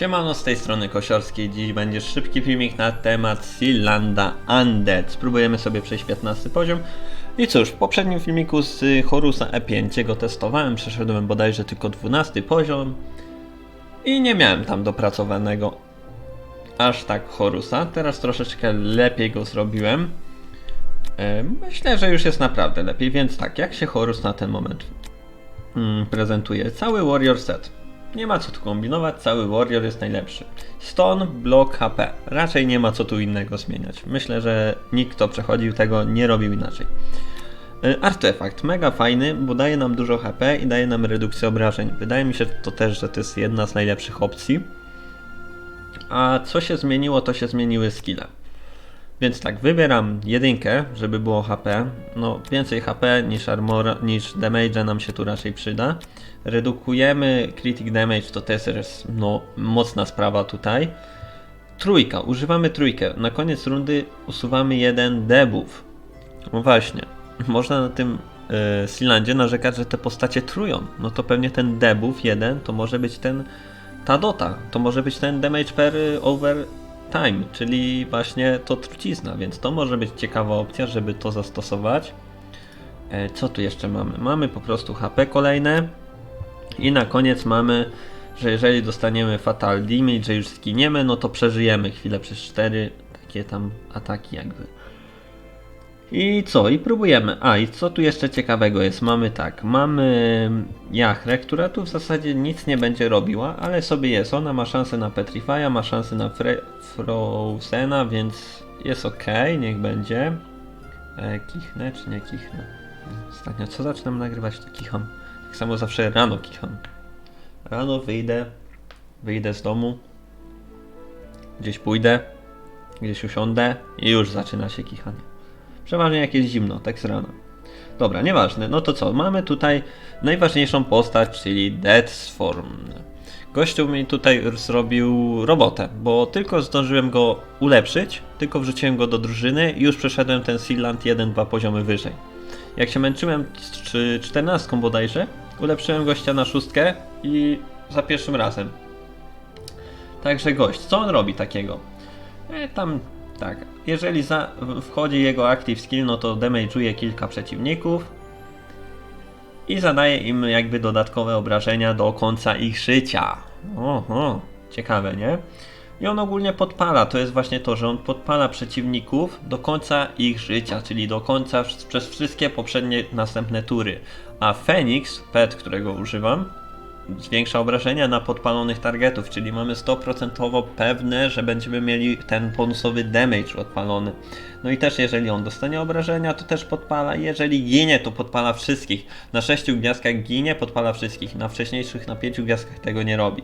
Siemano, z tej strony Kosiorskiej. Dziś będzie szybki filmik na temat Sealanda Undead. Spróbujemy sobie przejść 15 poziom. I cóż, w poprzednim filmiku z Horusa E5 go testowałem, przeszedłem bodajże tylko 12 poziom. I nie miałem tam dopracowanego aż tak Horusa. Teraz troszeczkę lepiej go zrobiłem. E, Myślę, że już jest naprawdę lepiej, więc tak, jak się Horus na ten moment mm, prezentuje? Cały Warrior set. Nie ma co tu kombinować, cały Warrior jest najlepszy. Stone, Block, HP. Raczej nie ma co tu innego zmieniać. Myślę, że nikt kto przechodził tego nie robił inaczej. Y, Artefakt, mega fajny, bo daje nam dużo HP i daje nam redukcję obrażeń. Wydaje mi się to też, że to jest jedna z najlepszych opcji. A co się zmieniło, to się zmieniły skille. Więc tak, wybieram jedynkę, żeby było HP. No, więcej HP niż armora, niż damage nam się tu raczej przyda. Redukujemy critic damage, to też jest no, mocna sprawa tutaj. Trójka, używamy trójkę. Na koniec rundy usuwamy jeden debuff. No właśnie, można na tym yy, Sealandzie narzekać, że te postacie trują. No to pewnie ten debuff jeden to może być ten ta dota, to może być ten damage per y, over time, czyli właśnie to trucizna, więc to może być ciekawa opcja, żeby to zastosować. E, Co tu jeszcze mamy? Mamy po prostu HP kolejne i na koniec mamy, że jeżeli dostaniemy fatal damage, że już zginiemy, no to przeżyjemy chwilę przez 4 takie tam ataki jakby. I co? I próbujemy. A, i co tu jeszcze ciekawego jest? Mamy tak, mamy Jachrę, która tu w zasadzie nic nie będzie robiła, ale sobie jest. Ona ma szansę na Petrify'a, ma szansę na Fre Frozena, więc jest ok, niech będzie. E, kichnę czy nie kichnę? Ostatnio co zaczynam nagrywać, to kicham. Tak samo zawsze rano kicham. Rano wyjdę, wyjdę z domu, gdzieś pójdę, gdzieś usiądę i już zaczyna się kichanie. Przeważnie jak jest zimno, tak z rana. Dobra, nieważne. No to co? Mamy tutaj najważniejszą postać, czyli Deathsform. Gościu mi tutaj zrobił robotę, bo tylko zdążyłem go ulepszyć, tylko wrzuciłem go do drużyny i już przeszedłem ten Sealand 1-2 poziomy wyżej. Jak się męczyłem z 14 bodajże, ulepszyłem gościa na szóstkę i za pierwszym razem. Także gość, co on robi takiego? E, tam tak, jeżeli za, wchodzi jego active skill, no to damage'uje kilka przeciwników i zadaje im jakby dodatkowe obrażenia do końca ich życia. Oho, ciekawe, nie? I on ogólnie podpala, to jest właśnie to, że on podpala przeciwników do końca ich życia, czyli do końca przez wszystkie poprzednie następne tury. A Phoenix, pet, którego używam, zwiększa obrażenia na podpalonych targetów, czyli mamy 100% pewne, że będziemy mieli ten bonusowy damage odpalony. No i też jeżeli on dostanie obrażenia, to też podpala. Jeżeli ginie, to podpala wszystkich. Na 6 gwiazdkach ginie, podpala wszystkich. Na wcześniejszych, na 5 gwiazdkach tego nie robi.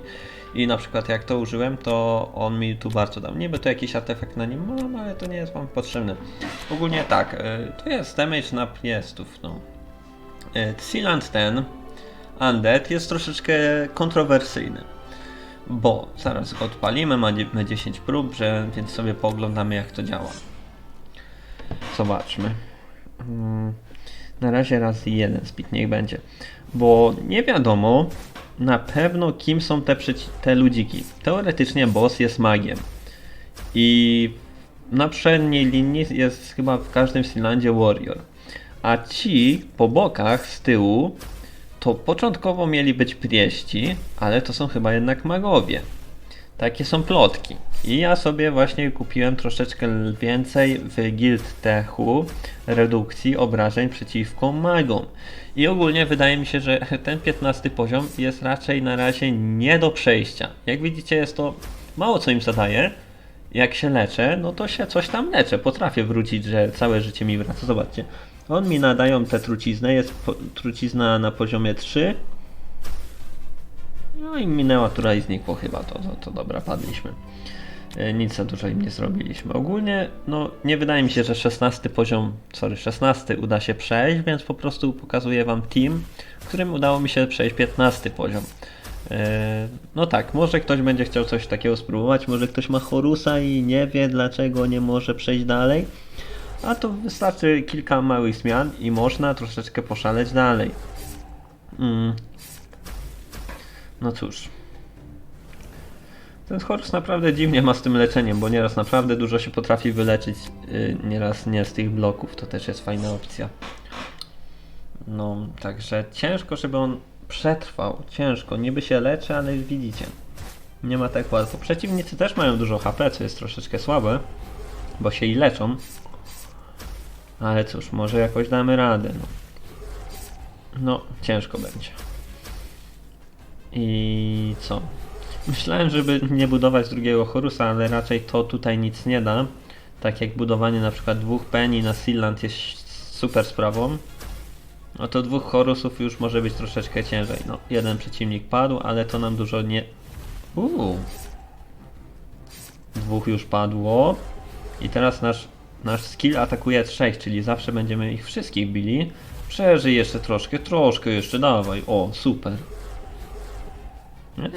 I na przykład jak to użyłem, to on mi tu bardzo dał. Niby to jakiś artefakt na nim mam, ale to nie jest wam potrzebne. Ogólnie tak, y, to jest damage na piestów, no. Y, Sealant ten Undead jest troszeczkę kontrowersyjny. Bo zaraz go odpalimy, mamy 10 prób, że, więc sobie pooglądamy jak to działa. Zobaczmy. Mm, Na razie raz jeden speed niech będzie. Bo nie wiadomo na pewno kim są te, te ludziki. Teoretycznie boss jest magiem. I na przedniej linii jest chyba w każdym Sealandzie Warrior. A ci po bokach z tyłu to początkowo mieli być prieści, ale to są chyba jednak magowie. Takie są plotki. I ja sobie właśnie kupiłem troszeczkę więcej w Guild Techu redukcji obrażeń przeciwko magom. I ogólnie wydaje mi się, że ten 15 poziom jest raczej na razie nie do przejścia. Jak widzicie jest to mało co im zadaje. Jak się leczę, no to się coś tam leczę. Potrafię wrócić, że całe życie mi wraca. Zobaczcie. On mi nadają tę truciznę. Jest trucizna na poziomie 3. No i minęła któraś z nich, bo chyba to, to, to dobra, padliśmy. E, Nic za dużo im nie zrobiliśmy. Ogólnie, no nie wydaje mi się, że 16 poziom, sorry, 16 uda się przejść, więc po prostu pokazuję wam team, którym udało mi się przejść 15 poziom. E, No tak, może ktoś będzie chciał coś takiego spróbować, może ktoś ma Horusa i nie wie dlaczego nie może przejść dalej. A to wystarczy kilka małych zmian i można troszeczkę poszaleć dalej. Mm. No cóż. Ten Horus naprawdę dziwnie ma z tym leczeniem, bo nieraz naprawdę dużo się potrafi wyleczyć, yy, nieraz nie z tych bloków, to też jest fajna opcja. No, także ciężko, żeby on przetrwał, ciężko, niby się leczy, ale widzicie, nie ma tak łatwo. Przeciwnicy też mają dużo HP, co jest troszeczkę słabe, bo się i leczą. Ale cóż, może jakoś damy radę, no. No, ciężko będzie. I co? Myślałem, żeby nie budować drugiego Horusa, ale raczej to tutaj nic nie da. Tak jak budowanie na przykład dwóch Penny na Sealand jest super sprawą. No to dwóch Horusów już może być troszeczkę ciężej. No, jeden przeciwnik padł, ale to nam dużo nie... Uuu. Dwóch już padło. I teraz nasz, nasz skill atakuje 3, czyli zawsze będziemy ich wszystkich bili. Przeżyj jeszcze troszkę, troszkę jeszcze, dawaj. O, super. Nie,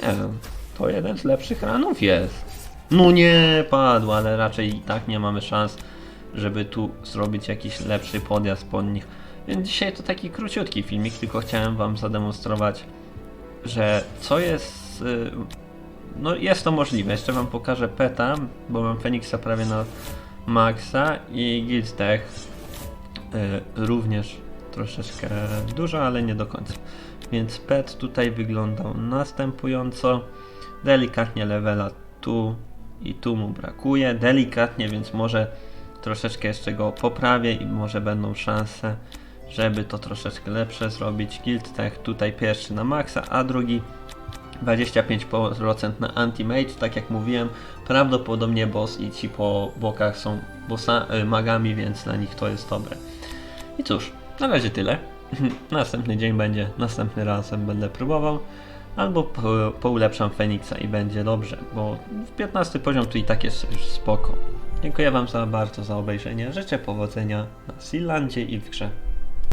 to jeden z lepszych ranów jest. No nie, padł, ale raczej i tak nie mamy szans, żeby tu zrobić jakiś lepszy podjazd pod nich. Więc dzisiaj to taki króciutki filmik, tylko chciałem wam zademonstrować, że co jest... y, No jest to możliwe. Jeszcze wam pokażę peta, bo mam Feniksa prawie na maksa i Guild Tech y, również troszeczkę dużo, ale nie do końca. Więc pet tutaj wyglądał następująco. Delikatnie levela tu i tu mu brakuje. Delikatnie, więc może troszeczkę jeszcze go poprawię i może będą szanse, żeby to troszeczkę lepsze zrobić. Guild Tech tutaj pierwszy na maksa, a drugi 25% na anti-mage, tak jak mówiłem, prawdopodobnie boss i ci po bokach są bossa, y, magami, więc dla nich to jest dobre. I cóż, na razie tyle. Następny dzień będzie, następny razem będę próbował, albo po, poulepszam Feniksa i będzie dobrze, bo w 15 poziom to i tak jest już spoko. Dziękuję Wam za bardzo za obejrzenie, życzę powodzenia na Sealandzie i w grze.